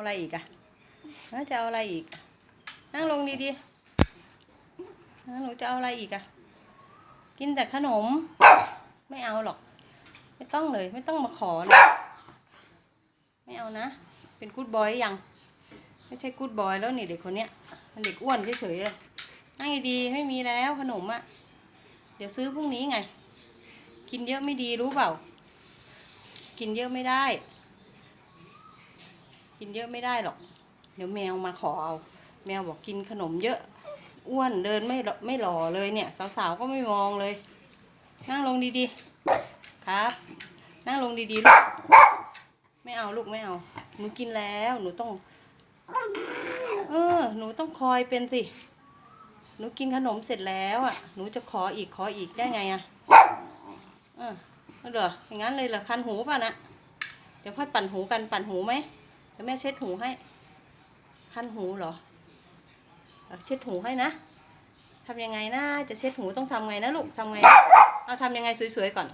อะไรอีกอะจะเอาอะไรอีก นั่งลงดีๆแล้วหนูจะเอาอะไรอีกอะกินแต่ขนม ไม่เอาหรอก ไม่ต้องเลย ไม่ต้องมาขอเลยไม่เอานะ เป็นกูดบอยยัง ไม่ใช่กูดบอยแล้วนี่เด็กคนเนี้ย มันเด็กอ้วนเฉยๆเลยนั่งดีๆไม่มีแล้วขนมอะเดี๋ยวซื้อพรุ่งนี้ไง กินเยอะไม่ดีรู้เปล่า กินเยอะไม่ได้ กินเยอะไม่ได้หรอก เดี๋ยวแมวมาขอเอา แมวบอกกินขนมเยอะ อ้วนเดินไม่ไม่หล่อเลยเนี่ย สาวๆก็ไม่มองเลย นั่งลงดีๆ ครับ นั่งลงดีๆลูกไม่เอาลูกไม่เอา หนูกินแล้วหนูต้อง เออ หนูต้องคอยเป็นสิหนูกินขนมเสร็จแล้วอะ หนูจะขออีกขออีกได้ไงอะเออเอาเหรออย่างนั้นเลยเหรอคันหูป่ะนะ เดี๋ยวค่อปั่นหูกันปั่นหูไหม ดี๋ยวแม่เช็ดหูให้คันหูเหรอเช็ดหูให้นะทำยังไงนะจะเช็ดหูต้องทำไงนะลูกทำไงเอาทำยังไงสวยๆก่อน